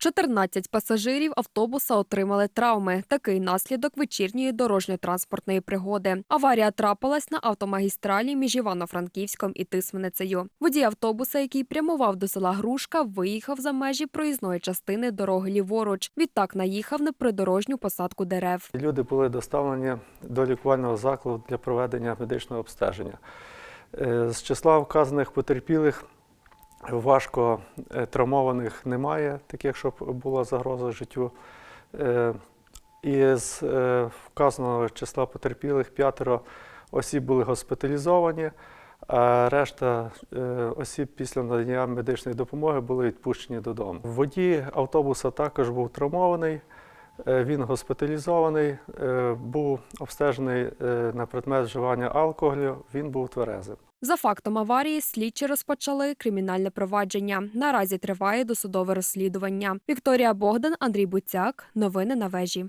14 пасажирів автобуса отримали травми. Такий наслідок вечірньої дорожньо-транспортної пригоди. Аварія трапилась на автомагістралі між Івано-Франківськом і Тисменицею. Водій автобуса, який прямував до села Грушка, виїхав за межі проїзної частини дороги ліворуч. Відтак наїхав на придорожню посадку дерев. Люди були доставлені до лікувального закладу для проведення медичного обстеження. Е, З числа вказаних потерпілих важко е, травмованих немає, таких, щоб була загроза життю. Е, І з е, вказаного числа потерпілих п'ятеро осіб були госпіталізовані, а решта осіб після надання медичної допомоги були відпущені додому. Водій автобуса також був травмований. Е, Він госпіталізований, е, був обстежений е, на предмет вживання алкоголю, він був тверезим. За фактом аварії слідчі розпочали кримінальне провадження. Наразі триває досудове розслідування. Вікторія Богдан, Андрій Буцяк. Новини на вежі.